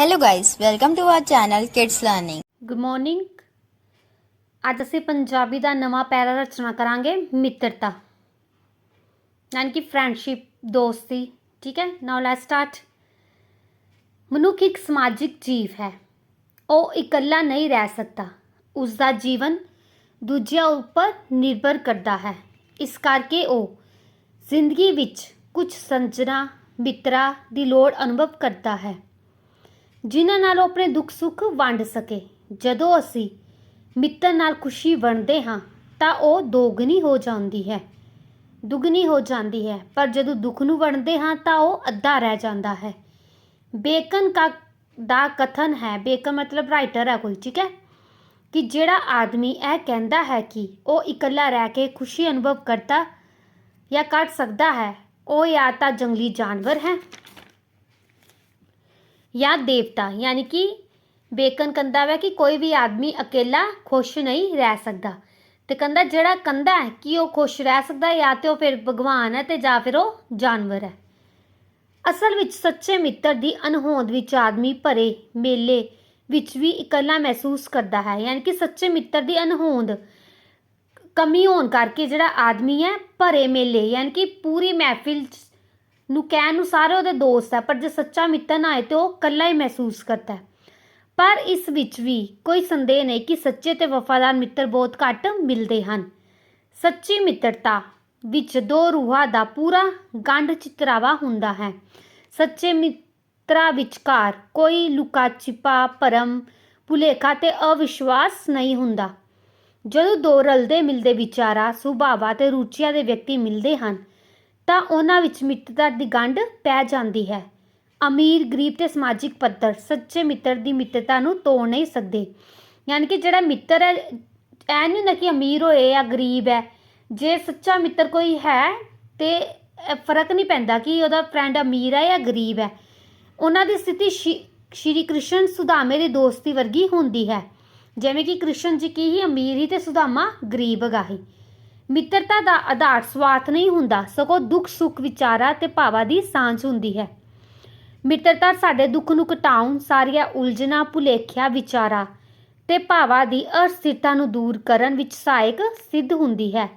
Hello guys, welcome to our channel Kids Learning. Good morning ਅੱਜ ਅਸੀਂ ਪੰਜਾਬੀ ਦਾ ਨਵਾਂ ਪੈਰਾ ਰਚਨਾ ਕਰਾਂਗੇ ਮਿੱਤਰਤਾ। ਯਾਨੀ ਕਿ ਫਰੈਂਡਸ਼ਿਪ ਦੋਸਤੀ ਠੀਕ ਹੈ? ਨਾਓ ਲੈਟਸ ਸਟਾਰਟ ਮਨੁੱਖ ਇੱਕ ਸਮਾਜਿਕ ਜੀਵ ਹੈ। ਉਹ ਇਕੱਲਾ ਨਹੀਂ ਰਹਿ ਸਕਦਾ। ਉਸ ਦਾ ਜੀਵਨ ਦੂਜਿਆਂ ਉੱਪਰ ਨਿਰਭਰ ਕਰਦਾ ਹੈ। ਇਸ ਕਰਕੇ ਉਹ ਜ਼ਿੰਦਗੀ ਵਿੱਚ ਕੁਝ ਸੰਜਣਾ ਮਿੱਤਰਾਂ ਦੀ ਲੋੜ ਅਨੁਭਵ ਕਰਦਾ ਹੈ। ਜਿਨ੍ਹਾਂ ਨਾਲ ਉਹ ਆਪਣੇ ਦੁੱਖ ਸੁੱਖ ਵੰਡ ਸਕੇ। ਜਦੋਂ ਅਸੀਂ ਮਿੱਤਰ ਨਾਲ ਖੁਸ਼ੀ ਵੰਡਦੇ ਹਾਂ, ਤਾਂ ਉਹ ਦੋਗਣੀ ਹੋ ਜਾਂਦੀ ਹੈ। ਦੁੱਗਣੀ ਹੋ ਜਾਂਦੀ ਹੈ, ਪਰ ਜਦੋਂ ਦੁੱਖ ਨੂੰ ਵੰਡਦੇ ਹਾਂ, ਤਾਂ ਉਹ ਅੱਧਾ ਰਹਿ ਜਾਂਦਾ ਹੈ। ਬੇਕਨ ਕਾ ਦਾ ਕਥਨ ਹੈ, ਬੇਕਨ ਮਤਲਬ ਰਾਈਟਰ ਹੈ ਕੋਈ, ਠੀਕ ਹੈ? ਕਿ ਜਿਹੜਾ ਆਦਮੀ ਇਹ ਕਹਿੰਦਾ ਹੈ ਕਿ ਉਹ ਇਕੱਲਾ ਰਹਿ ਕੇ ਖੁਸ਼ੀ ਅਨੁਭਵ ਕਰਦਾ ਜਾਂ ਕਰ ਸਕਦਾ ਹੈ, ਉਹ ਜਾਂ ਤਾਂ ਜੰਗਲੀ ਜਾਨਵਰ ਹੈ। ਜਾਂ ਦੇਵਤਾ, ਯਾਨੀ ਕਿ ਬੇਕਨ ਕਹਿੰਦਾ ਵਾ ਕਿ ਕੋਈ ਵੀ ਆਦਮੀ ਇਕੱਲਾ ਖੁਸ਼ ਨਹੀਂ ਰਹਿ ਸਕਦਾ। ਤੇ ਕਹਿੰਦਾ ਜਿਹੜਾ ਕਹਿੰਦਾ ਹੈ, ਕਿ ਉਹ ਖੁਸ਼ ਰਹਿ ਸਕਦਾ ਜਾਂ ਤੇ ਉਹ ਫਿਰ ਭਗਵਾਨ ਹੈ ਤੇ ਜਾਂ ਫਿਰ ਉਹ ਜਾਨਵਰ ਹੈ? ਅਸਲ ਵਿੱਚ ਸੱਚੇ ਮਿੱਤਰ ਦੀ ਅਨਹੋਂਦ ਵਿੱਚ ਆਦਮੀ ਭਰੇ ਮੇਲੇ ਵਿੱਚ ਵੀ ਇਕੱਲਾ ਮਹਿਸੂਸ ਕਰਦਾ ਹੈ। ਯਾਨੀ ਕਿ ਸੱਚੇ ਮਿੱਤਰ ਦੀ ਅਨਹੋਂਦ ਕਮੀ ਹੋਣ ਕਰਕੇ ਜਿਹੜਾ ਆਦਮੀ ਹੈ, ਭਰੇ ਮੇਲੇ, ਯਾਨੀ ਕਿ ਪੂਰੀ ਮਹਿਫਿਲ 'ਚ ਨੂੰ ਕਹਿਣ ਨੂੰ ਸਾਰੇ ਉਹਦੇ ਦੋਸਤ ਹੈ ਪਰ ਜੇ ਸੱਚਾ ਮਿੱਤਰ ਨਾ ਹੋਏ ਤੇ ਉਹ ਇਕੱਲਾ ਹੀ ਮਹਿਸੂਸ ਕਰਦਾ ਹੈ। ਪਰ ਇਸ ਵਿੱਚ ਵੀ ਕੋਈ ਸੰਦੇਹ ਨਹੀਂ ਕਿ ਸੱਚੇ ਤੇ ਵਫਾਦਾਰ ਮਿੱਤਰ ਬਹੁਤ ਘੱਟ ਮਿਲਦੇ ਹਨ। ਸੱਚੀ ਮਿੱਤਰਤਾ ਵਿੱਚ ਦੋ ਰੂਹਾਂ ਦਾ ਪੂਰਾ ਗੰਢ ਚਿਤਰਾਵਾ ਹੁੰਦਾ ਹੈ। ਸੱਚੇ ਮਿੱਤਰਾਂ ਵਿਚਕਾਰ ਕੋਈ ਲੁਕਾ ਛਿਪਾ, ਭਰਮ, ਭੁਲੇਖਾ ਤੇ ਅਵਿਸ਼ਵਾਸ ਨਹੀਂ ਹੁੰਦਾ। ਜਦੋਂ ਦੋ ਰਲਦੇ ਮਿਲਦੇ ਵਿਚਾਰਾਂ, ਸੁਭਾਵਾਂ ਤੇ ਰੁਚੀਆਂ ਦੇ ਵਿਅਕਤੀ ਮਿਲਦੇ ਹਨ ਤਾਂ ਉਹਨਾਂ ਵਿੱਚ ਮਿੱਤਰਤਾ ਦੀ ਗੰਢ ਪੈ ਜਾਂਦੀ ਹੈ। ਅਮੀਰ, ਗਰੀਬ ਤੇ ਸਮਾਜਿਕ ਪੱਧਰ ਸੱਚੇ ਮਿੱਤਰ ਦੀ ਮਿੱਤਰਤਾ ਨੂੰ ਤੋੜ ਨਹੀਂ ਸਕਦੇ। ਯਾਨੀ ਕਿ ਜਿਹੜਾ ਮਿੱਤਰ ਹੈ, ਐ ਨਹੀਂ ਹੁੰਦਾ ਕਿ ਅਮੀਰ ਹੋਏ ਜਾਂ ਗਰੀਬ ਹੈ। ਜੇ ਸੱਚਾ ਮਿੱਤਰ ਕੋਈ ਹੈ ਤੇ ਫ਼ਰਕ ਨਹੀਂ ਪੈਂਦਾ ਕਿ ਉਹਦਾ ਫਰੈਂਡ ਅਮੀਰ ਹੈ ਜਾਂ ਗਰੀਬ ਹੈ। ਉਹਨਾਂ ਦੀ ਸਥਿਤੀ ਸ਼੍ਰੀ- ਸ਼੍ਰੀ ਕ੍ਰਿਸ਼ਨ ਸੁਦਾਮੇ ਦੀ ਦੋਸਤੀ ਵਰਗੀ ਹੁੰਦੀ ਹੈ। ਜਿਵੇਂ ਕਿ ਕ੍ਰਿਸ਼ਨ ਜੀ ਕੀ ਹੀ ਅਮੀਰ ਹੀ ਤੇ ਸੁਦਾਮਾ ਗਰੀਬ ਹੈਗਾ ਹੀ ਮਿੱਤਰਤਾ ਦਾ ਆਧਾਰ ਸਵਾਰਥ ਨਹੀਂ ਹੁੰਦਾ, ਸਗੋਂ ਦੁੱਖ, ਸੁੱਖ, ਵਿਚਾਰਾਂ ਤੇ ਭਾਵਾਂ ਦੀ ਸਾਂਝ ਹੁੰਦੀ ਹੈ। ਮਿੱਤਰਤਾ ਸਾਡੇ ਦੁੱਖ ਨੂੰ ਘਟਾਉਣ, ਸਾਰੀਆਂ ਉਲਝਣਾਂ, ਭੁਲੇਖਿਆਂ, ਵਿਚਾਰਾਂ ਤੇ ਭਾਵਾਂ ਦੀ ਅਸਥਿਰਤਾ ਨੂੰ ਦੂਰ ਕਰਨ ਵਿੱਚ ਸਹਾਇਕ ਸਿੱਧ ਹੁੰਦੀ ਹੈ।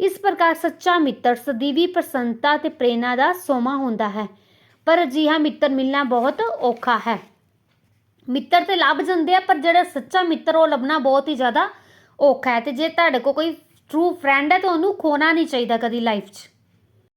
ਇਸ ਪ੍ਰਕਾਰ ਸੱਚਾ ਮਿੱਤਰ ਸਦੀਵੀ ਪ੍ਰਸੰਨਤਾ ਤੇ ਪ੍ਰੇਰਣਾ ਦਾ ਸੋਮਾ ਹੁੰਦਾ ਹੈ। ਪਰ ਅਜਿਹਾ ਮਿੱਤਰ ਮਿਲਣਾ ਬਹੁਤ ਔਖਾ ਹੈ। ਮਿੱਤਰ ਤੇ ਲੱਭ ਜਾਂਦੇ ਆ, ਪਰ ਜਿਹੜਾ ਸੱਚਾ ਮਿੱਤਰ ਉਹ ਲੱਭਣਾ ਬਹੁਤ ਹੀ ਜ਼ਿਆਦਾ ਔਖਾ ਹੈ ਤੇ ਜੇ ਤੁਹਾਡੇ ਕੋਲ ਕੋਈ ਟਰੂ ਫਰੈਂਡ ਹੈ ਤਾਂ ਉਹਨੂੰ ਖੋਣਾ ਨਹੀਂ ਚਾਹੀਦਾ ਕਦੀ ਲਾਈਫ 'ਚ।